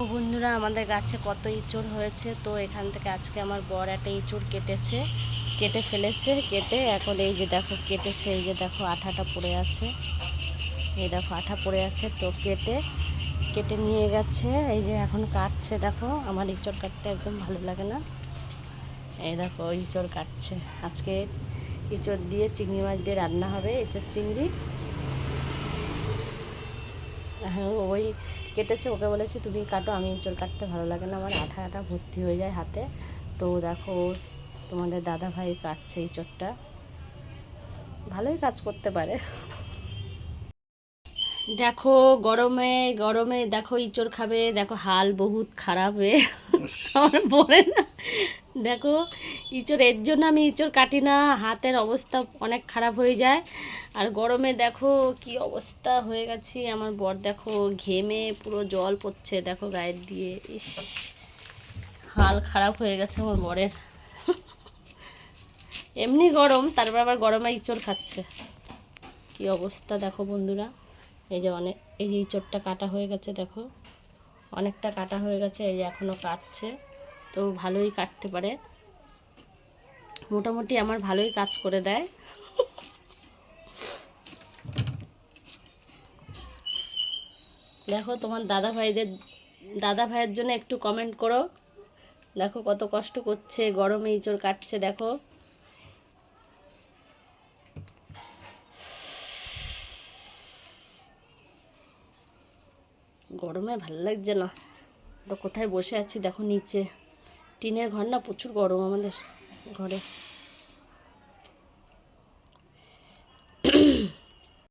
বন্ধুরা, আমাদের গাছে কত ইঁচড় হয়েছে, তো এখান থেকে আজকে আমার বর একটা ইঁচড় কেটেছে, কেটে ফেলেছে, কেটে এখন এই যে দেখো, কেটেছে, এই যে দেখো আঠাটা পড়ে আছে, এই দেখো আঠা পড়ে আছে, তো কেটে কেটে নিয়ে গেছে, এই যে এখন কাটছে, দেখো, আমার ইঁচড় কাটতে একদম ভালো লাগে না, এই দেখো ইঁচড় কাটছে, আজকে ইঁচড় দিয়ে চিংড়ি মাছ দিয়ে রান্না হবে, ইঁচড় চিংড়ি ওই কেটেছে ওকে বলেছি তুমি কাটো আমি ইঁচড় কাটতে ভালো লাগে না আমার আঠা আঠা ভর্তি হয়ে যায় হাতে। তো দেখো তোমাদের দাদা ভাই কাটছে ইঁচড়টা ভালোই কাজ করতে পারে। দেখো গরমে গরমে দেখো ইঁচড় খাবে দেখো হাল বহুত খারাপ হয়ে আমার বলে না দেখো ইঁচড় এর জন্য আমি ইঁচড় কাটি না, হাতের অবস্থা অনেক খারাপ হয়ে যায়। আর গরমে দেখো কি অবস্থা হয়ে গেছি, আমার বর দেখো ঘেমে পুরো জল পড়ছে দেখো গায়ের দিয়ে। ইস, হাল খারাপ হয়ে গেছে আমার বরের। এমনি গরম, তারপর আবার গরমে ইঁচড় খাচ্ছে। কি অবস্থা দেখো বন্ধুরা, এই যে অনেক, এই যে ইঁচড়টা কাটা হয়ে গেছে দেখো। অনেকটা কাটা হয়ে গেছে, এই যে এখনও কাটছে। তো ভালোই কাটতে পারে। মোটামুটি আমার ভালোই কাজ করে দেয়। দেখো তোমার দাদা ভাইদের, দাদা ভাইয়ের জন্য একটু কমেন্ট করো। দেখো কত কষ্ট করছে, গরমে ইঁচড় কাটছে, দেখো। গরমে ভালো লাগছে না। তো কোথায় বসে আছি, দেখো নিচে। টিনের ঘর না প্রচুর গরম আমাদের ঘরে।